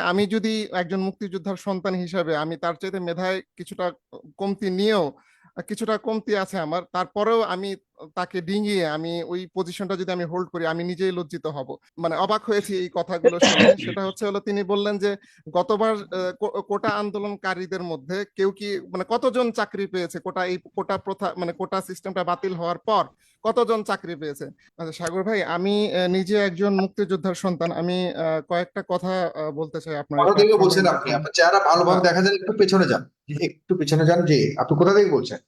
আমি যদি একজন মুক্তিযোদ্ধার সন্তান হিসাবে আমি তার চাইতে মেধায় কিছুটা কমতি নিয়েও কিছুটা কমতি আছে আমার তারপরেও আমি তাকে ডিঙিয়ে আমি ওই পজিশনটা যদি আমি হোল্ড করি আমি নিজেই লজ্জিত হব। মানে অবাক হয়েছি এই কথাগুলো শুনে। সেটা হচ্ছে হলো তিনি বললেন যে গতবার কোটা আন্দোলনকারীদের মধ্যে কেউ কি মানে কতজন চাকরি পেয়েছে? কোটা এই কোটা প্রথা মানে কোটা সিস্টেমটা বাতিল হওয়ার পর কতজন চাকরি পেয়েছে আচ্ছা সাগর ভাই আমি নিজে একজন মুক্তিযোদ্ধার সন্তান। আমি কয়েকটা কথা বলতে চাই আপনার কোথা থেকে বলছেন আপনি। আপনার চেহারা ভালোভাবে। দেখা যায় একটু পেছনে যান। একটু পেছনে যান। জি আপনি কোথা থেকে বলছেন?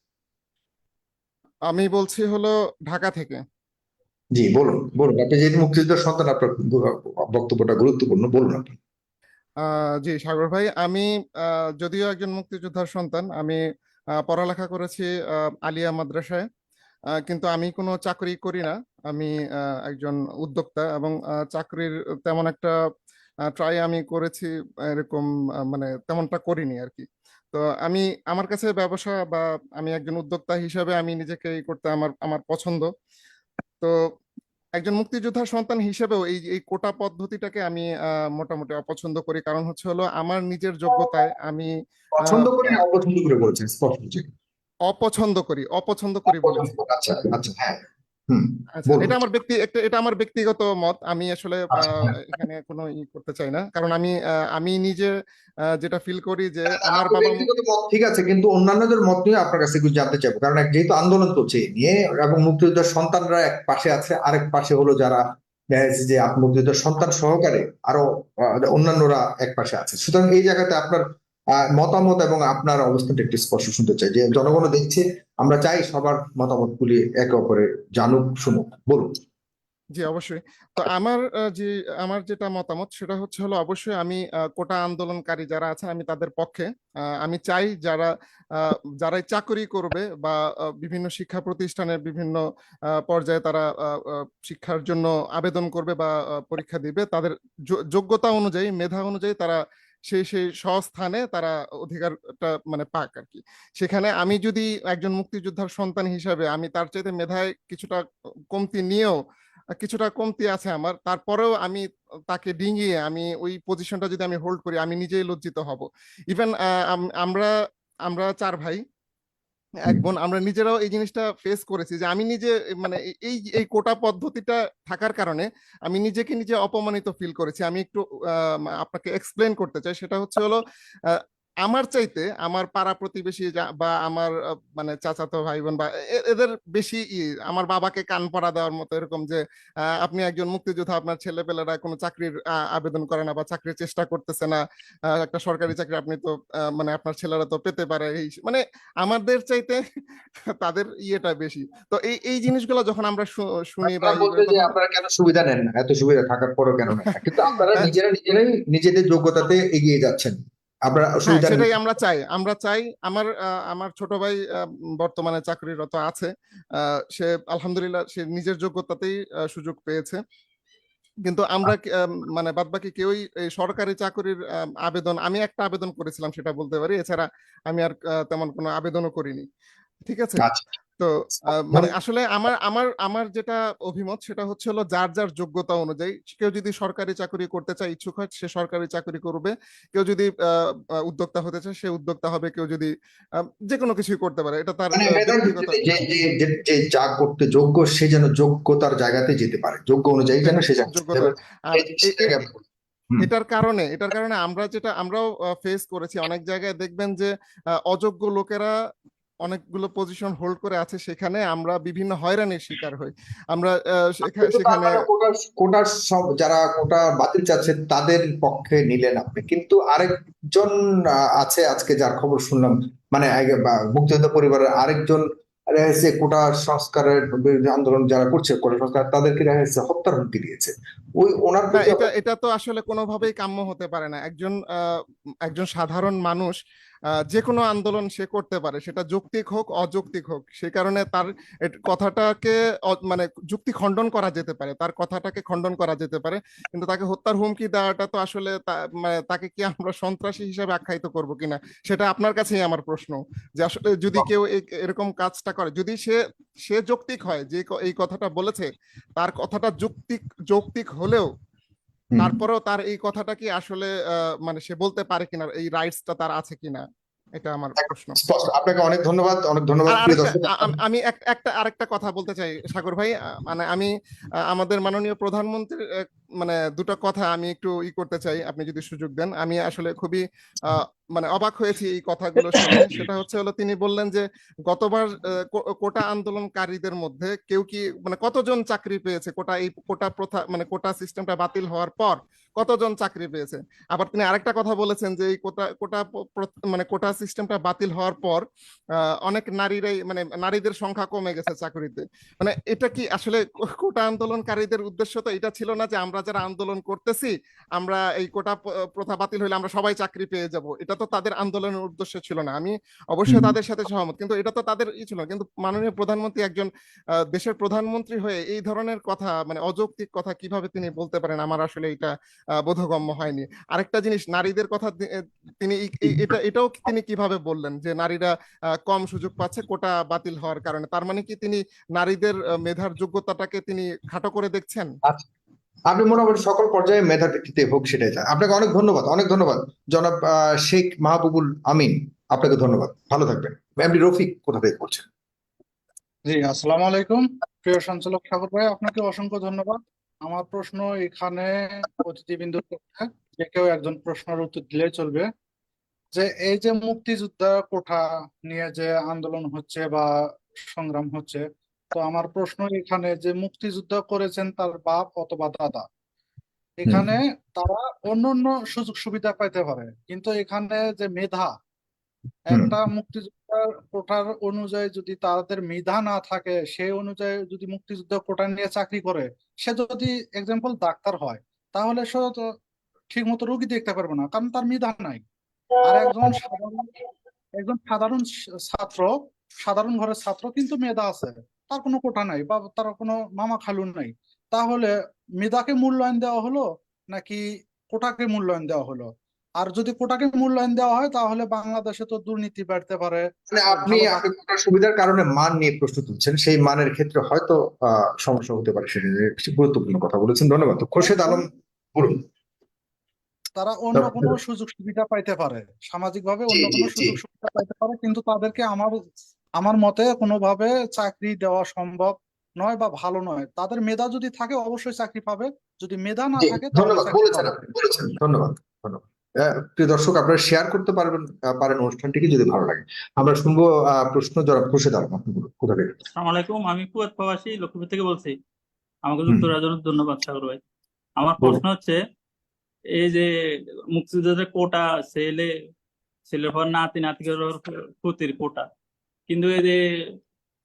আমি বলছি হলো ঢাকা থেকে। জি বলুন বলুন। আপনি যেহেতু মুক্তিযুদ্ধের সন্তান আপনার বক্তব্যটা গুরুত্বপূর্ণ বলুন আপনি। জি সাগর ভাই আমি যদিও একজন মুক্তিযোদ্ধার সন্তান আমি পড়ালেখা করেছি আলিয়া মাদ্রাসায়। কিন্তু আমি কোনো চাকরি করি না। আমি একজন উদ্যোক্তা এবং চাকরির তেমন একটা ট্রাই আমি করেছি এরকম মানে তেমনটা করিনি আর কি তো আমি, আমার কাছে ব্যবসা বা আমি একজন উদ্যোক্তা হিসাবে আমি নিজেকে করতে আমার আমার পছন্দ। তো একজন মুক্তিযোদ্ধার সন্তান হিসেবেও এই এই কোটা পদ্ধতিটাকে আমি মোটামুটি অপছন্দ করি। কারণ হচ্ছে হলো আমার নিজের যোগ্যতায় আমি পছন্দ অপছন্দ করে বলছেন, স্পষ্ট অপছন্দ করি অপছন্দ করি বলেছি অপছন্দ আচ্ছা আচ্ছা হ্যাঁ। আচ্ছা। এটা আমার ব্যক্তি একটা এটা আমার ব্যক্তিগত মত। আমি আসলে আচ্ছা, হ্যাঁ। এখানে কোনো ই করতে চাই না। কারণ আমি আমি নিজে যেটা ফিল করি যে আমার বাবা ঠিক আছে কিন্তু অন্যান্যদের মত নিয়ে আপনার কাছে কিছু জানতে চাইব। কারণ যেহেতু আন্দোলন চলছে নিয়ে এবং মুক্তিযুদ্ধের সন্তানরা এক পাশে আছে আরেক পাশে হলো যারা দেখা যাচ্ছে যে মুক্তিযুদ্ধের সন্তান সহকারে আরও অন্যান্যরা এক পাশে আছে। সুতরাং এই জায়গাতে আপনার মতামত এবং আপনার অবস্থানটা একটু স্পষ্ট শুনতে চাই। যে জনগণ দেখছে, আমরা চাই সবার মতামত গুলি একে অপরে জানুক, শুনুক। বলুন। জি, অবশ্যই। তো আমার যে, আমার যেটা মতামত, সেটা হচ্ছে হলো অবশ্যই আমি কোটা আন্দোলনকারী যারা আছেন, আমি তাদের পক্ষে আমি চাই যারা যারাই চাকরি করবে বা বিভিন্ন শিক্ষা প্রতিষ্ঠানের বিভিন্ন পর্যায়ে তারা শিক্ষার জন্য আবেদন করবে বা পরীক্ষা দিবে, তাদের যোগ্যতা অনুযায়ী, মেধা অনুযায়ী তারা সেই সেই স্বস্থানে তারা অধিকারটা মানে পাক আর কি সেখানে আমি যদি একজন মুক্তিযোদ্ধার সন্তান হিসাবে আমি তার চাইতে মেধায় কিছুটা কমতি নিয়েও, কিছুটা কমতি আছে আমার, তারপরেও আমি তাকে ডিঙিয়ে আমি ওই পজিশনটা যদি আমি হোল্ড করি, আমি নিজেই লজ্জিত হব। ইভেন আমরা আমরা চার ভাই এক বোন আমরা নিজেরাও এই জিনিসটা ফেস করেছি যে আমি নিজে মানে এই- এই কোটা পদ্ধতিটা থাকার কারণে আমি নিজেকে নিজে অপমানিত ফিল করেছি। আমি একটু আহ, আপনাকে এক্সপ্লেন করতে চাই। সেটা হচ্ছে হলো আহ, আমার চাইতে আমার পাড়া প্রতিবেশী বা আমার মানে চাচাতো ভাই বোন বা এদের বেশি আমার বাবাকে কান পড়া দেওয়ার মতো এরকম যে আপনি একজন মুক্তিযোদ্ধা আপনার ছেলে পেলেরা কোনো চাকরির আবেদন করে না বা চাকরির চেষ্টা করতেছে না একটা সরকারি চাকরি আপনি তো মানে আপনার ছেলেরা তো পেতে পারে এই মানে আমাদের চাইতে তাদের ইয়েটা বেশি। তো এই এই জিনিসগুলো যখন আমরা শুনি বা আপনারা কেন সুবিধা নেন না? এত সুবিধা থাকার পরেও কেন না? কিন্তু আপনারা নিজেরা নিজেরাই নিজেদের যোগ্যতাতে এগিয়ে যাচ্ছেন। আপনারা হ্যাঁ সেটাই আমরা চাই। আমরা চাই আমার আমার ছোট ভাই বর্তমানে চাকরিরত আছে। সে আলহামদুলিল্লাহ সে নিজের যোগ্যতাতেই সুযোগ পেয়েছে। কিন্তু আমরা মানে বাদবাকি কেউই এই সরকারি চাকরির আবেদন আমি একটা আবেদন করেছিলাম সেটা বলতে পারি। এছাড়া আমি আর তেমন কোনো আবেদনও করিনি। ঠিক আছে? আচ্ছা। তো আহ, মানে আসলে আমার আমার আমার যেটা অভিমত সেটা হচ্ছে হলো যার যার যোগ্যতা অনুযায়ী কেউ যদি সরকারি চাকরি করতে চায় ইচ্ছুক হয় সে সরকারি চাকরি করবে। কেউ যদি উদ্যোক্তা হতে চায় সে উদ্যোক্তা হবে। কেউ যদি আহ, যে কোনো কিছুই করতে পারে এটা তার মানে যে যে করতে যোগ্য সে যেন যোগ্যতার জায়গাতে যেতে পারে। যোগ্য অনুযায়ী যেন সে। এটার কারণে এটার কারণে আমরা যেটা আমরাও ফেস করেছি। অনেক জায়গায় দেখবেন যে আহ, অযোগ্য লোকেরা অনেকগুলো পজিশন হোল্ড করে আছে সেখানে আমরা বিভিন্ন হয়রানির শিকার হই। আমরা তার সেখানে কোটার সব যারা কোটা বাতিল চাচ্ছে তাদের পক্ষে নিলেন আপনি। কিন্তু আরেকজন আছে আজকে যার খবর শুনলাম মানে আগে মুক্তিযোদ্ধা পরিবারের আরেকজন দেখা কোটা সংস্কারের আন্দোলন যারা করছে কোটা সংস্কার তাদেরকে দেখা যাচ্ছে হত্যার হুমকি দিয়েছে। ওই ওনার এটা এটা তো আসলে কোনোভাবেই কাম্য হতে পারে না। একজন আহ, একজন সাধারণ মানুষ যে কোনো আন্দোলন সে করতে পারে সেটা যৌক্তিক হোক অযৌক্তিক হোক সে কারণে তার কথাটাকে মানে যুক্তি খণ্ডন করা যেতে পারে তার কথাটাকে খণ্ডন করা যেতে পারে কিন্তু তাকে হত্যার হুমকি দেওয়াটা তো আসলে মানে তাকে কি আমরা সন্ত্রাসী হিসাবে আখ্যায়িত করব কিনা সেটা আপনার কাছেই আমার প্রশ্ন যে আসলে যদি কেউ এরকম কাজটা করে যদি সে সে যৌক্তিক হয় যে এই কথাটা বলেছে তার কথাটা যৌক্তিক যৌক্তিক হলেও। তারপরেও তার এই কথাটা কি আসলে আহ, মানে সে বলতে পারে কিনা এই রাইটসটা তার আছে কিনা এটা আমার প্রশ্ন। আপনাকে অনেক ধন্যবাদ অনেক ধন্যবাদ আম- একটা আরেকটা কথা বলতে চাই সাগর ভাই মানে আমি আমাদের মাননীয় প্রধানমন্ত্রীর মানে দুটো কথা আমি একটু ই করতে চাই আপনি যদি সুযোগ দেন। আমি আসলে খুবই মানে অবাক হয়েছি এই কথাগুলো শুনে। সেটা হচ্ছে হলো তিনি বললেন যে গতবার কোটা আন্দোলনকারীদের মধ্যে কেউ কি মানে কতজন চাকরি পেয়েছে? কোটা এই কোটা প্রথা মানে কোটা সিস্টেমটা বাতিল হওয়ার পর কতজন চাকরি পেয়েছে? আবার তিনি আরেকটা কথা বলেছেন যে এই কোটা কোটা মানে কোটা সিস্টেমটা বাতিল হওয়ার পর আহ, অনেক নারীরাই মানে নারীদের সংখ্যা কমে গেছে চাকরিতে। মানে এটা কি আসলে কোটা আন্দোলনকারীদের উদ্দেশ্য তো এটা ছিল না যে আমরা যারা আন্দোলন করতেছি আমরা এই কোটা প্রথা বাতিল হইলে আমরা সবাই চাকরি পেয়ে যাব। এটা তো তাদের আন্দোলনের উদ্দেশ্য ছিল না। আমি অবশ্যই তাদের সাথে সহমত কিন্তু এটা তো তাদের ই ছিল না। কিন্তু মাননীয় প্রধানমন্ত্রী একজন আহ, দেশের প্রধানমন্ত্রী হয়ে এই ধরনের কথা মানে অযৌক্তিক কথা কীভাবে তিনি বলতে পারেন আমার আসলে এটা বোধগম্য হয়নি। আরেকটা জিনিস নারীদের কথা তিনি এটা এটাও তিনি কীভাবে বললেন যে নারীরা আহ, কম সুযোগ পাচ্ছে কোটা বাতিল হওয়ার কারণে? তার মানে কি তিনি নারীদের মেধার যোগ্যতাটাকে তিনি খাটো করে দেখছেন? আপনি মোটামুটি সকল পর্যায়ে মেধার ভিত্তিতে হোক সেটাই চান। আপনাকে অনেক ধন্যবাদ অনেক ধন্যবাদ। জনাব শেখ মাহবুবুল আমিন, আপনাকে ধন্যবাদ। ভালো থাকবেন। এমডি রফিক কোথা থেকে করছেন? জি, আসসালামু আলাইকুম। প্রিয় সঞ্চালক ঠাকুর ভাই, আপনাকে অসংখ্য ধন্যবাদ। আমার প্রশ্ন এখানে অতিথিবৃন্দুর কাছে যে কেউ একজন প্রশ্নের উত্তর দিলেই চলবে। যে এই যে মুক্তিযোদ্ধা কোঠা নিয়ে যে আন্দোলন হচ্ছে বা সংগ্রাম হচ্ছে তো আমার প্রশ্ন এখানে যে মুক্তিযুদ্ধ করেছেন তার বাপ অথবা দাদা এখানে তারা অন্যান্য সুযোগ সুবিধা পাইতে পারে কিন্তু এখানে যে মেধা একটা মুক্তিযোদ্ধার কোটার অনুযায়ী যদি তাদের মেধা না থাকে সেই অনুযায়ী যদি মুক্তিযুদ্ধ কোটা নিয়ে চাকরি করে সে যদি এক্সাম্পল ডাক্তার হয় তাহলে সে তো ঠিক মতো রোগী দেখতে পারবে না কারণ তার মেধা নাই। আর একজন সাধারণ একজন সাধারণ ছাত্র সাধারণ ঘরের ছাত্র কিন্তু মেধা আছে। তার কোনো কোটা নাই বা তার কোনো মামা খালুন নাই। তাহলে মেধাকে মূল্যায়ন দেওয়া হলো নাকি কোটাকে মূল্যায়ন দেওয়া হলো? আর যদি কোটাকে মূল্যায়ন দেওয়া হয় তাহলে বাংলাদেশে তো দুর্নীতি বাড়তে পারে। মানে আপনি সুবিধার কারণে মান নিয়ে প্রশ্ন তুলছেন সেই মানের ক্ষেত্রে হয়তো আহ, সমস্যা হতে পারে সেটা গুরুত্বপূর্ণ কথা বলেছেন। ধন্যবাদ। খোরশেদ আলম বলুন। তারা অন্য কোনো সুযোগ সুবিধা পাইতে পারে। সামাজিক ভাবে অন্য কোনো। সুযোগ সুবিধা পাইতে পারে কিন্তু তাদেরকে আমার আমার মতে কোনোভাবে চাকরি দেওয়া সম্ভব নয় বা ভালো নয়। তাদের মেধা যদি থাকে অবশ্যই চাকরি পাবে। যদি মেধা না থাকে ধন্যবাদ বলেছেন ধন্যবাদ ধন্যবাদ। প্রিয় দর্শক আপনারা শেয়ার করতে পারবেন পারেন অনুষ্ঠানটিকে যদি ভালো লাগে। আমরা শুনব আহ, প্রশ্ন জনাব খোরশেদ আলম আপনি কোথা থেকে? আসসালামু আলাইকুম আমি কুয়েত প্রবাসী লক্ষ্মীপুর থেকে বলছি। আমাকে। জন্য ধন্যবাদ সাগর ভাই। আমার প্রশ্ন হচ্ছে এই যে মুক্তিযোদ্ধাদের কোটা ছেলে ছেলের পর নাতি নাতিকের ক্ষতির কোটা কিন্তু এই যে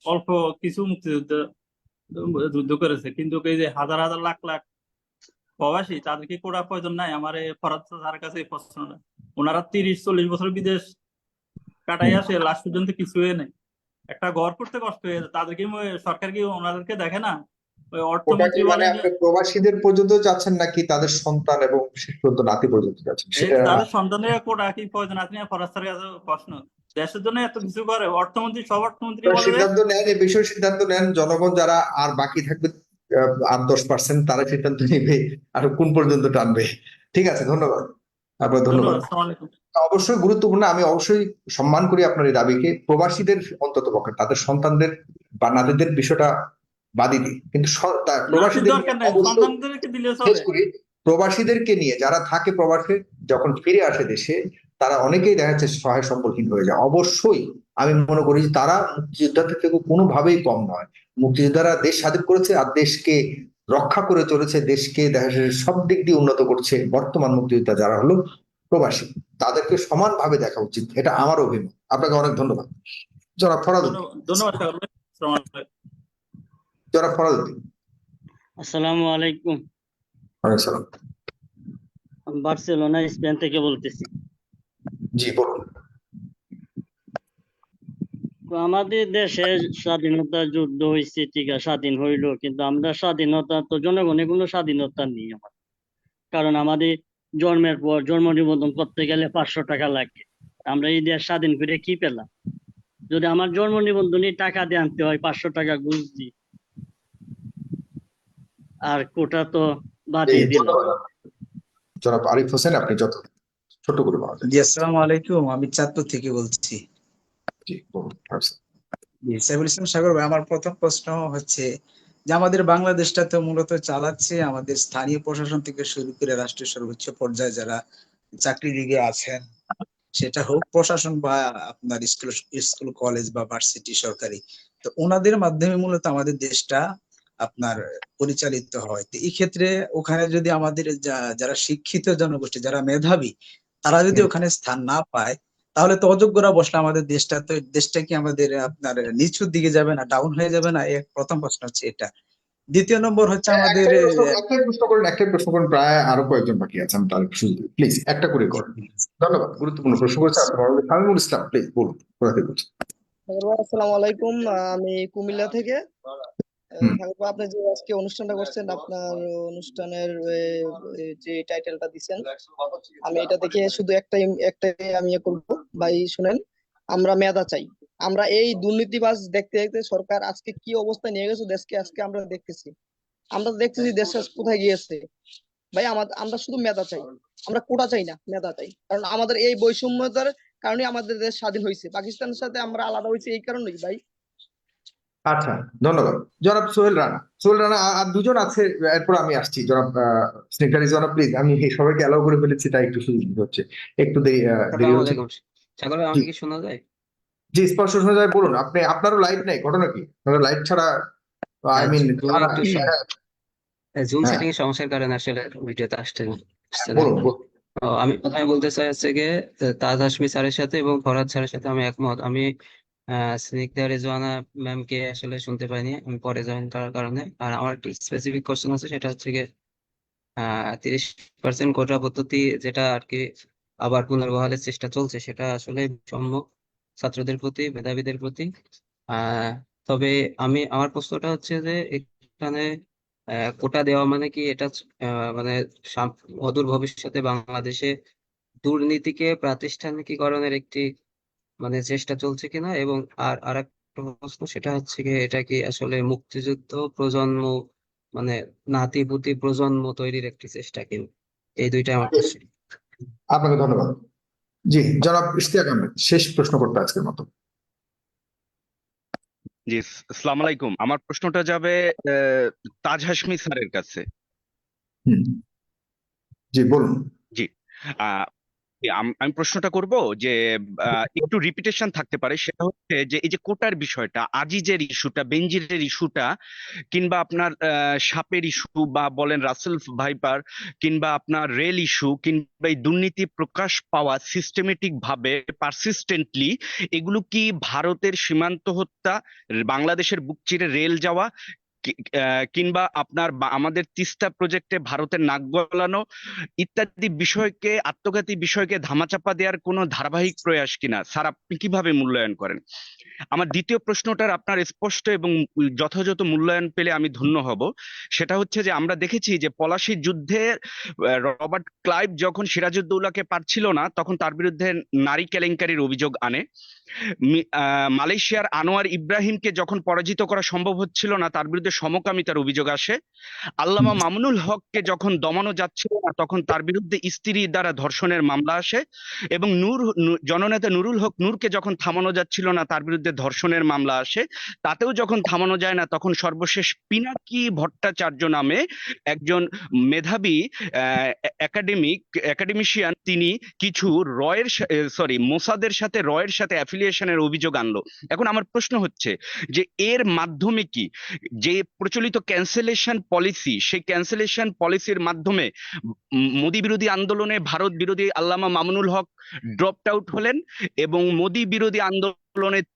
অল্প কিছু মুক্তিযুদ্ধ যুদ্ধ করেছে কিন্তু এই যে হাজার হাজার লাখ লাখ প্রবাসী তাদের কি কোটা প্রয়োজন নাই আমার এই ফরাদ স্যারের কাছে প্রশ্নটা ওনারা তিরিশ চল্লিশ বছর বিদেশ কাটাই আসে লাস্ট পর্যন্ত কিছুই নেই। একটা ঘর করতে কষ্ট হয়ে যায়। তাদেরকে সরকার কি ওনাদেরকে দেখে না? অর্থমন্ত্রী মানে আপনি প্রবাসীদের পর্যন্ত যাচ্ছেন নাকি তাদের সন্তান এবং শেষ পর্যন্ত নাতি পর্যন্ত যাচ্ছেন? তাদের সন্তানের কোটা কি প্রয়োজন? আপনি ফরাজ স্যারের কাছে প্রশ্ন। দেশের জন্য এত কিছু করে অর্থমন্ত্রী সব অর্থমন্ত্রী সিদ্ধান্ত নেন এই বিষয়ে সিদ্ধান্ত নেন জনগণ যারা আর বাকি থাকবে আট দশ পার্সেন্ট তারা সিদ্ধান্ত নেবে আর কোন পর্যন্ত টানবে। ঠিক আছে ধন্যবাদ। আপনার ধন্যবাদ অবশ্যই গুরুত্বপূর্ণ আমি অবশ্যই সম্মান করি আপনার এই দাবিকে। প্রবাসীদের অন্তত পক্ষে তাদের সন্তানদের বা নাতিদের বিষয়টা বাদই দিই। কিন্তু প্রবাসীদের প্রবাসীদেরকে নিয়ে যারা থাকে প্রবাসে যখন ফিরে আসে দেশে তারা অনেকেই দেখা যাচ্ছে সহায় সম্বলহীন হয়ে যায়। অবশ্যই আমি মনে করি যে তারা মুক্তিযোদ্ধা থেকে কোনোভাবেই কম নয়। মুক্তিযোদ্ধারা দেশ স্বাধীন করেছে আর দেশকে রক্ষা করে চলেছে দেশকে দেখা যাচ্ছে সব দিক দিয়ে উন্নত করছে বর্তমান মুক্তিযোদ্ধা যারা হলো প্রবাসী। তাদেরকে সমানভাবে দেখা উচিত এটা আমার অভিমত। আপনাকে অনেক ধন্যবাদ। জনাব ফরাদুদ্দিন ধন্যবাদ জনাব ফরাদুদ্দিন আসসালামু আলাইকুম। বার্সেলোনা স্পেন থেকে বলতেছি। জি বলুন। আমাদের দেশে স্বাধীনতা যুদ্ধ হয়েছে ঠিক আছে স্বাধীন হইল কিন্তু আমরা স্বাধীনতা তো জনগণের কোনো স্বাধীনতা নেই আমার কারণ আমাদের জন্মের পর জন্ম নিবন্ধন করতে গেলে পাঁচশো টাকা লাগে। আমরা এই দেশ স্বাধীন করে কি পেলাম? যদি আমার জন্ম নিবন্ধনে টাকা দিয়ে আনতে হয় পাঁচশো টাকা ঘুষ দিই আর কোটা তো বাদ দিয়ে ধন্যবাদ জনাব আরিফ হোসেন আপনি যত ছোট করে বলা যায়। জি আসসালামু আলাইকুম। আমি চাঁদপুর থেকে বলছি। জি বলুন জি সাইফুল ইসলাম সাগর ভাই আমার প্রথম প্রশ্ন হচ্ছে যে আমাদের বাংলাদেশটা তো মূলত চালাচ্ছে আমাদের স্থানীয় প্রশাসন থেকে শুরু করে রাষ্ট্রের সর্বোচ্চ পর্যায়ে যারা চাকরিজীবী আছেন সেটা হোক প্রশাসন বা আপনার স্কুল স্কুল কলেজ বা ভার্সিটি সরকারি তো ওনাদের মাধ্যমে মূলত আমাদের দেশটা আপনার পরিচালিত হয়। তো এই ক্ষেত্রে ওখানে যদি আমাদের যা- যারা শিক্ষিত জনগোষ্ঠী যারা মেধাবী তারা যদি ওখানে স্থান না পায় তাহলে তো অযোগ্যরা বসলে আমাদের দেশটা তো দেশটা কি আমাদের আপনার নিচুর দিকে যাবে না ডাউন হয়ে যাবে না? এক প্রথম প্রশ্ন হচ্ছে এটা। দ্বিতীয় নম্বর হচ্ছে আমাদের একটাই প্রশ্ন- একটাই প্রশ্ন একটাই প্রশ্ন করেন প্রায় আরও কয়েকজন বাকি আছে আমি তার প্লিজ একটা করে করেন। ধন্যবাদ গুরুত্বপূর্ণ প্রশ্ন করেছে ইসলাম প্লিজ বলুন কোথা থেকে বলছেন? আসসালামু আলাইকুম আমি কুমিল্লা থেকে। আপনি যে আজকে অনুষ্ঠানটা করছেন আপনার অনুষ্ঠানের যে টাইটেলটা দিছেন আমি এটা দেখে শুধু একটাই একটাই আমি ইয়ে করব। ভাই শুনেন আমরা মেধা চাই। আমরা এই দুর্নীতিবাজ দেখতে দেখতে সরকার আজকে কি অবস্থা নিয়ে গেছে দেশকে আজকে আমরা দেখতেছি। আমরা দেখতেছি দেশ কোথায় গিয়েছে। ভাই আমাদের আমরা শুধু মেধা চাই। আমরা কোটা চাই না মেধা চাই। কারণ আমাদের এই বৈষম্যতার কারণে আমাদের দেশ স্বাধীন হয়েছে পাকিস্তানের সাথে আমরা আলাদা হয়েছে এই কারণেই ভাই। আচ্ছা ধন্যবাদ। জনাব সোহেল রানা। সোহেল রানা আর- দুজন আছে এরপর আমি আসছি। জনাব স্নেহা রিজওয়ানা প্লিজ আমি এই সবাইকে অ্যালাউ করে ফেলেছি তাই একটু সুযোগ হচ্ছে। একটু দেরি দেরি হচ্ছে। সাগর আমাকে কি শোনা যায়? জি স্পষ্ট শোনা যায় বলুন আপনি আপনারও লাইট নেই ঘটনা কি? আপনার লাইট ছাড়া আই মিন জুম হ্যাঁ। সেটিং এর সমস্যার কারণে আসলে ভিডিওতে বলুন। ও, আমি প্রথমে বলতে চাই হচ্ছে গিয়ে তাজ হাশমি স্যারের সাথে এবং ফরহাদ স্যারের সাথে আমি একমত। আমি স্নিগ্ধা রেজওয়ানা ম্যামকে আসলে শুনতে পাইনি, আমি পরে জয়েন করার কারণে। আর আমার একটি স্পেসিফিক কোশ্চেন আছে, সেটা হচ্ছে গিয়ে তিরিশ পার্সেন্ট কোটা পদ্ধতি যেটা আর কি আবার পুনর্বহালের চেষ্টা চলছে, সেটা আসলে সম্ভব ছাত্রদের প্রতি, মেধাবীদের প্রতি। তবে আমি, আমার প্রশ্নটা হচ্ছে যে, এখানে কোটা দেওয়া মানে কি এটা মানে অদূর ভবিষ্যতে বাংলাদেশে দুর্নীতিকে প্রাতিষ্ঠানিকীকরণের একটি মানে চেষ্টা চলছে কিনা এবং আর আরেকটা প্রশ্ন সেটা হচ্ছে কি এটা কি আসলে মুক্তিযুদ্ধ প্রজন্ম মানে নাতিপুতি প্রজন্ম তৈরির একটি চেষ্টা কিনা এই দুইটাই আমার প্রশ্ন। আপনাকে ধন্যবাদ। জি জনাব ইশতিয়াক আহমেদ শেষ প্রশ্ন করতে আজকের মতো। জি আসসালামু আলাইকুম। আমার প্রশ্নটা যাবে আহ, তাজ হাশমি স্যারের কাছে। জি বলুন। আহ, আম- প্রশ্নটা করব যে একটু রিপিটেশন থাকতে পারে। সেটা হচ্ছে যে, এই যে কোটার বিষয়টা, আজিজের ইস্যুটা, বেনজিরের ইস্যুটা, কিংবা আপনার সাপের ইস্যু বা বলেন রাসেল ভাইপার, কিংবা আপনার রেল ইস্যু, কিংবা এই দুর্নীতি প্রকাশ পাওয়া সিস্টেমেটিক ভাবে পারসিস্টেন্টলি এগুলো কি ভারতের সীমান্ত হত্যা, বাংলাদেশের বুক চিরে রেল যাওয়া কিংবা আপনার আমাদের তিস্তা প্রজেক্টে ভারতের নাক গলানো ইত্যাদি বিষয়কে, আত্মঘাতী বিষয়কে ধামাচাপা দেওয়ার কোনো ধারাবাহিক প্রয়াস কিনা, স্যার আপনি কীভাবে মূল্যায়ন করেন? আমার দ্বিতীয় প্রশ্নটার আপনার স্পষ্ট এবং যথাযথ মূল্যায়ন পেলে আমি ধন্য হব। সেটা হচ্ছে যে আমরা দেখেছি যে পলাশির যুদ্ধে রবার্ট ক্লাইভ যখন সিরাজউদ্দৌলাকে পারছিল না, তখন তার বিরুদ্ধে নারী কেলেঙ্কারির অভিযোগ আনে। মালয়েশিয়ার আনোয়ার ইব্রাহিমকে যখন পরাজিত করা সম্ভব হচ্ছিল না, তার বিরুদ্ধে সমকামিতার অভিযোগ আসে। আল্লামা মামুনুল হককে যখন দমানো যাচ্ছিল না তখন তার বিরুদ্ধে স্ত্রী দ্বারা ধর্ষণের মামলা আসে এবং নূর জননেতা নুরুল হক নূরকে যখন থামানো যাচ্ছিল না তার বিরুদ্ধে ধর্ষণের মামলা আসে। তাতেও যখন থামানো যায় না তখন সর্বশেষ পিনাকি ভট্টাচার্য নামে একজন মেধাবী একাডেমিক একাডেমিশিয়ান তিনি কিছু রয়ের সরি মোসাদের সাথে রয়ের সাথে অ্যাফিলিয়েশনের অভিযোগ আনলো। এখন আমার প্রশ্ন হচ্ছে যে এর মাধ্যমে কি? যে প্রচলিত ক্যান্সেলেশন পলিসি সেই ক্যান্সেলেশন পলিসির মাধ্যমে মোদী বিরোধী আন্দোলনে ভারত বিরোধী আল্লামা মামুনুল হক ড্রপড আউট হলেন এবং মোদী বিরোধী আন্দোলনে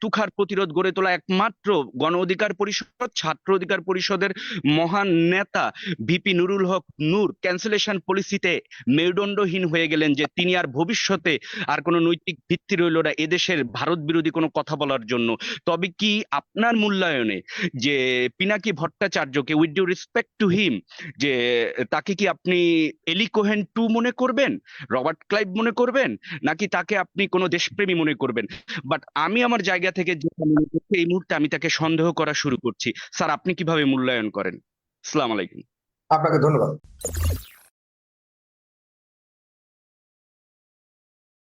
তুখার প্রতিরোধ গড়ে তোলা একমাত্র গণ অধিকার পরিষদ, ছাত্র অধিকার পরিষদের মহান নেতা ভিপি নুরুল হক নূর ক্যান্সেলেশন পলিসিতে মেরুদণ্ডহীন হয়ে গেলেন যে তিনি আর ভবিষ্যতে আর কোনো নৈতিক ভিত্তি রইল না এদেশের ভারত বিরোধী কোনো কথা বলার জন্য। তবে কি আপনার মূল্যায়নে যে Pinaki ভট্টাচার্যকে with due respect to him যে তাকে কি আপনি এলি কোহেন টু মনে করবেন? রবার্ট ক্লাইভ মনে করবেন? নাকি তাকে আপনি কোনো দেশপ্রেমী মনে করবেন? বাট আমি আমার জায়গা থেকে এই মুহূর্তে আমি তাকে সন্দেহ করা শুরু করছি। স্যার, আপনি কীভাবে মূল্যায়ন করেন? আসসালাম আলাইকুম। আপনাকে ধন্যবাদ।